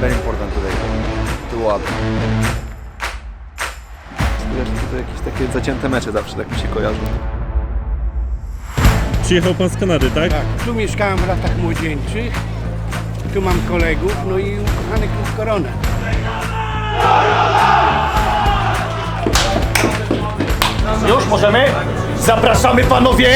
very important today to. Wiesz, to jakieś takie zacięte mecze zawsze tak mi się kojarzą. Przyjechał pan z Kanady, tak? Tak, tu mieszkałem w latach młodzieńczych, tu mam kolegów, no i ukochany klub Korona. Już możemy? Zapraszamy panowie!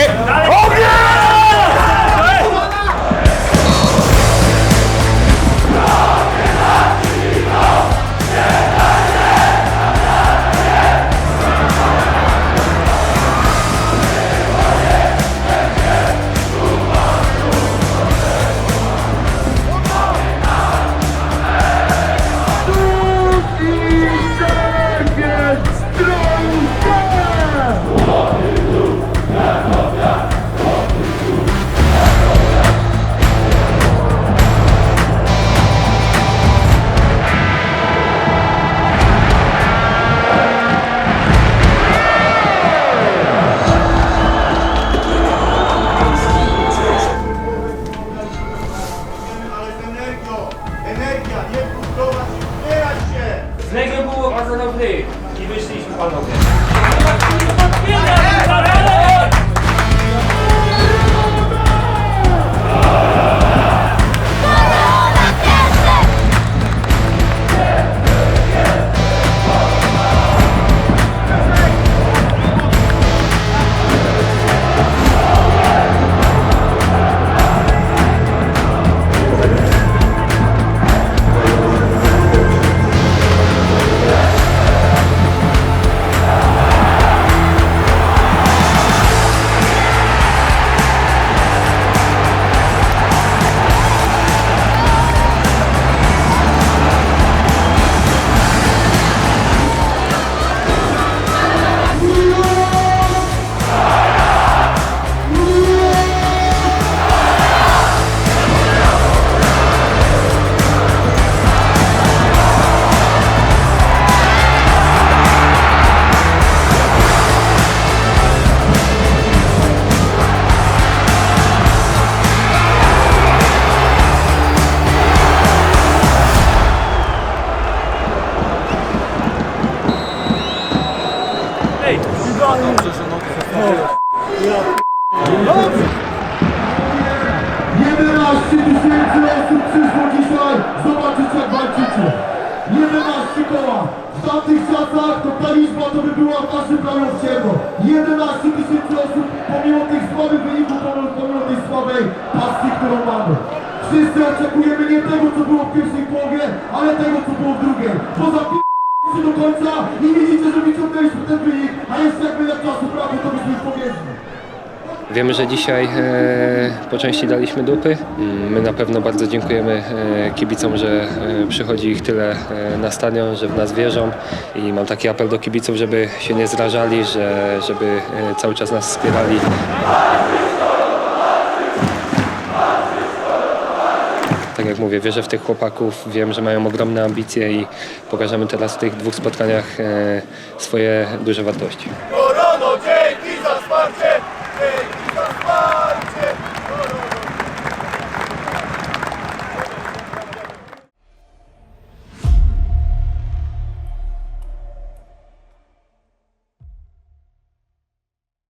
선수의 입을 수 있을 것 같아요. 11 tysięcy osób przyszło dzisiaj zobaczyć jak walczycie. 11 koła. W tamtych czasach to ta liczba to by była w naszym kraju ciemno. 11 tysięcy osób pomimo tych słabych wyników, pomimo tej słabej pasji, którą mamy. Wszyscy oczekujemy nie tego, co było w pierwszej połowie, ale tego, co było w drugiej. Poza Wiemy, że dzisiaj e, po części daliśmy dupy. My na pewno bardzo dziękujemy e, kibicom, że e, przychodzi ich tyle na stadion, że w nas wierzą i mam taki apel do kibiców, żeby się nie zrażali, że, żeby cały czas nas wspierali. Tak jak mówię, wierzę w tych chłopaków, wiem, że mają ogromne ambicje i pokażemy teraz w tych dwóch spotkaniach swoje duże wartości.